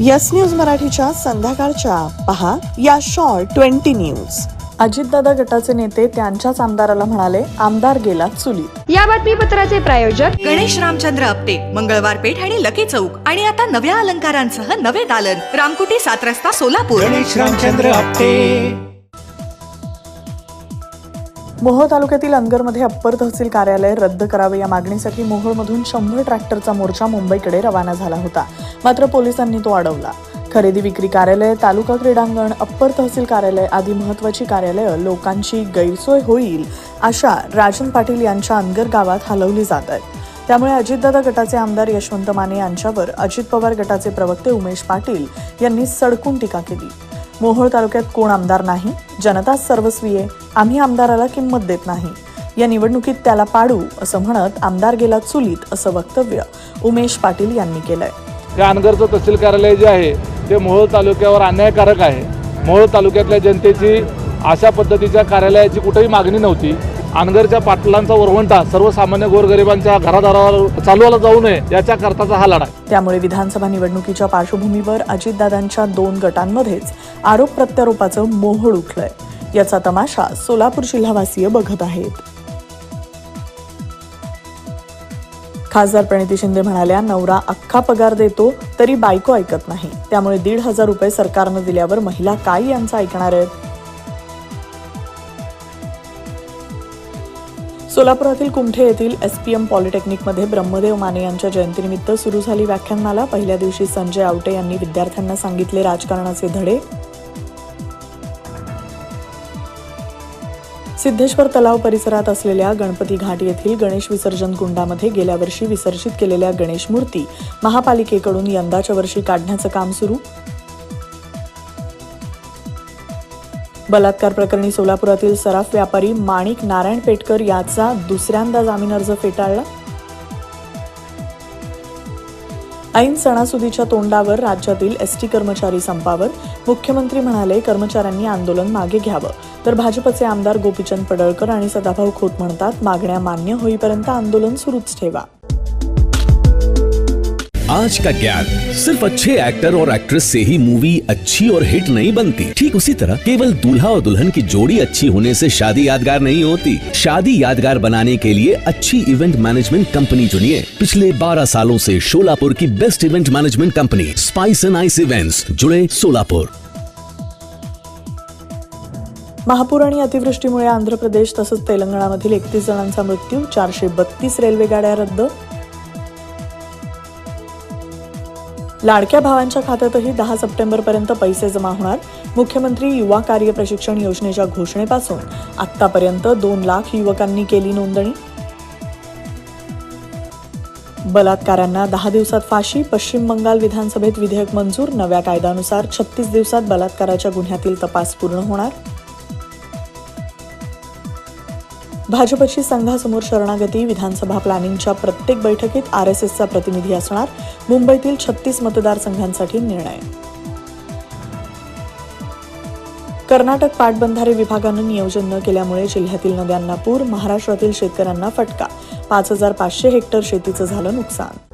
Yes news मराठीच्या संध्याकाळच्या. पहा या शॉर्ट ट्वेंटी न्यूज. अजितदादा गटाचे नेते त्यांच्याच आमदाराला म्हणाले आमदार गेला चुलीत. या बातमीपत्राचे प्रायोजक गणेश रामचंद्र आपटे मंगळवार पेठ आणि लकी चौक. आणि आता नव्या अलंकारांसह नवे दालन. रामकुटी सात रस्ता सोलापूर. गणेश रामचंद्र आपटे. मोहोळ तालुक्यातील अनगरमध्ये अप्पर तहसील कार्यालय रद्द करावे या मागणीसाठी मोहोळमधून शंभर ट्रॅक्टरचा मोर्चा मुंबईकडे रवाना झाला होता. मात्र पोलिसांनी तो अडवला. खरेदी विक्री कार्यालय तालुका क्रीडांगण अप्पर तहसील कार्यालय आदी महत्वाची कार्यालयं लोकांची गैरसोय होईल अशा राजन पाटील यांच्या अनगर गावात हलवली जात आहेत. त्यामुळे अजितदादा गटाचे आमदार यशवंत माने यांच्यावर अजित पवार गटाचे प्रवक्ते उमेश पाटील यांनी सडकून टीका केली. मोहोळ तालुक्यात कोण आमदार नाही? जनताच सर्वस्वी आहे. आम्ही आमदाराला किंमत देत नाही. या निवडणुकीत त्याला पाडू असं म्हणत आमदार गेला चुलीत असं वक्तव्य उमेश पाटील यांनी केलंय. कानगरचं तहसील कार्यालय जे आहे ते मोहोळ तालुक्यावर अन्यायकारक आहे. मोहोळ तालुक्यातल्या जनतेची अशा पद्धतीच्या कार्यालयाची कुठेही मागणी नव्हती. अनगरच्या पाटलांचा वरवंटा सर्वसामान्य गोरगरिबांच्या घरादारावर चालवायला जाऊ नये याच्या करताचा हा लढा त्यामुळे विधानसभा निवडणुकीच्या पार्श्वभूमीवर अजितदादांच्या दोन गटांमध्येच आरोप प्रत्यारोपाचं मोहोळ उठलंय. याचा तमाशा सोलापूर जिल्हावासीय बघत आहेत. खासदार प्रणिती शिंदे म्हणाल्या नवरा अख्खा पगार देतो तरी बायको ऐकत नाही. त्यामुळे दीड हजार रुपये सरकारनं दिल्यावर महिला काय यांचं ऐकणार आहेत? सोलापुरातील कुमठे येथील एस पी एम पॉलिटेक्निकमध्ये ब्रह्मदेव माने यांच्या जयंतीनिमित्त सुरू झाली व्याख्यानमाला. पहिल्या दिवशी संजय आवटे यांनी विद्यार्थ्यांना सांगितले राजकारणाचे धडे. सिद्धेश्वर तलाव परिसरात असलेल्या गणपती घाट येथील गणेश विसर्जन कुंडामध्ये गेल्या वर्षी विसर्जित केलेल्या गणेश मूर्ती महापालिकेकडून यंदाच्या वर्षी काढण्याचं काम सुरू. बलात्कार प्रकरणी सोलापुरातील सराफ व्यापारी माणिक नारायण पेटकर याचा दुसऱ्यांदा जामीन अर्ज फेटाळला. ऐन सणासुदीच्या तोंडावर राज्यातील एसटी कर्मचारी संपावर. मुख्यमंत्री म्हणाले कर्मचाऱ्यांनी आंदोलन मागे घ्यावं. तर भाजपचे आमदार गोपीचंद पडळकर आणि सदाभाऊ खोत म्हणतात मागण्या मान्य होईपर्यंत आंदोलन सुरूच ठेवा. आज का ज्ञान सिर्फ़ अच्छे एक्टर और एक्ट्रेस से ही मूवी अच्छी और हिट नहीं बनती। ठीक उसी तरह केवल दूल्हा और दुल्हन की जोड़ी अच्छी होने से शादी यादगार नहीं होती। शादी यादगार बनाने के लिए अच्छी इवेंट मैनेजमेंट कंपनी चुनिए। पिछले 12 सालों से शोलापुर की best event management company spice and ice events जुड़े सोलापुर महापूर आणि अतिवृष्टीमुळे आंध्र प्रदेश तसंच तेलंगणामधील एकतीस जणांचा मृत्यू, चारशे बत्तीस रेल्वे गाड्या रद्द लाडक्या भावांच्या खात्यातही दहा सप्टेंबरपर्यंत पैसे जमा होणार. मुख्यमंत्री युवा कार्य प्रशिक्षण योजनेच्या घोषणेपासून आतापर्यंत दोन लाख युवकांनी केली नोंदणी. बलात्कारांना दहा दिवसात फाशी पश्चिम बंगाल विधानसभेत विधेयक मंजूर नव्या कायद्यानुसार छत्तीस दिवसात बलात्काराच्या गुन्ह्यातील तपास पूर्ण होणार. भाजपची संघासमोर शरणागती विधानसभा प्लॅनिंगच्या प्रत्येक बैठकीत आर एस एसचा प्रतिनिधी असणार मुंबईतील छत्तीस मतदारसंघांसाठी निर्णय. कर्नाटक पाटबंधारे विभागानं नियोजन न केल्यामुळे जिल्ह्यातील नद्यांना पूर महाराष्ट्रातील शेतकऱ्यांना फटका पाच हजार पाचशे हेक्टर शेतीचं झालं नुकसान.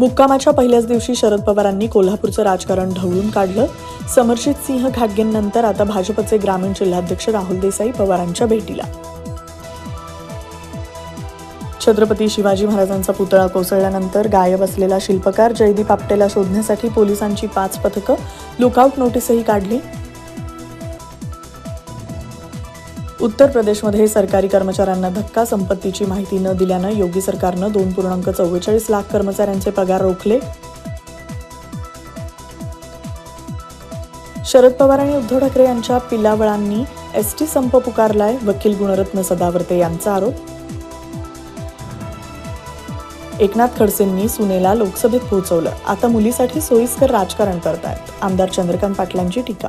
मुक्कामाच्या पहिल्याच दिवशी शरद पवारांनी कोल्हापूरचं राजकारण ढवळून काढलं. समर्जित सिंह घाटगेंनंतर आता भाजपचे ग्रामीण जिल्हाध्यक्ष राहुल देसाई पवारांच्या भेटीला. छत्रपती शिवाजी महाराजांचा पुतळा कोसळल्यानंतर गायब असलेला शिल्पकार जयदीप आपटेला शोधण्यासाठी पोलिसांची पाच पथकं. लुकआउट नोटीसही काढली. उत्तर प्रदेशमध्ये सरकारी कर्मचाऱ्यांना धक्का संपत्तीची माहिती न दिल्यानं योगी सरकारनं दोन पूर्णांक चव्वेचाळीस लाख कर्मचाऱ्यांचे पगार रोखले. शरद पवार आणि उद्धव ठाकरे यांच्या पिलावळांनी एसटी संप पुकारलाय वकील गुणरत्न सदावर्ते यांचा आरोप. एकनाथ खडसेंनी सुनेला लोकसभेत पोहोचवलं. आता मुलीसाठी सोयीस्कर राजकारण करतायत. आमदार चंद्रकांत पाटलांची टीका.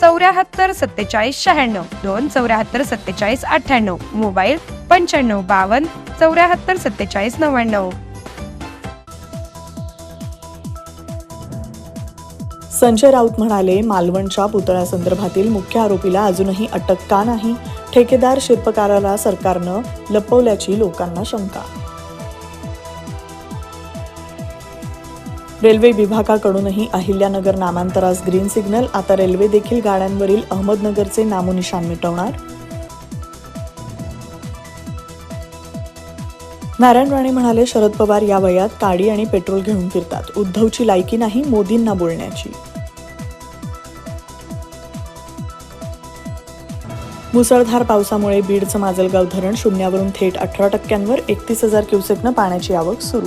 चौऱ्याहत्तर सत्तेचाळीस शहाण्णव. दोन चौऱ्याहत्तर सत्तेचाळीस अठ्ठ्याण्णव. मोबाईल पंच्याण्णव बावन्न चौऱ्याहत्तर सत्तेचाळीस नव्याण्णव. संजय राऊत म्हणाले मालवणच्या पुतळ्यासंदर्भातील मुख्य आरोपीला अजूनही अटक का नाही? ठेकेदार शिल्पकाराला सरकारनं लपवल्याची लोकांना शंका रेल्वे विभागाकडूनही अहिल्यानगर नामांतरास ग्रीन सिग्नल आता रेल्वे देखील गाड्यांवरील अहमदनगरचे नामोनिशान मिटवणार. नारायण राणे म्हणाले शरद पवार या वयात काडी आणि पेट्रोल घेऊन फिरतात. उद्धवची लायकी नाही मोदींना बोलण्याची. मुसळधार पावसामुळे बीडचं माजलगाव धरण शून्यावरून थेट अठरा टक्क्यांवर एकतीस हजार क्युसेकनं पाण्याची आवक सुरू.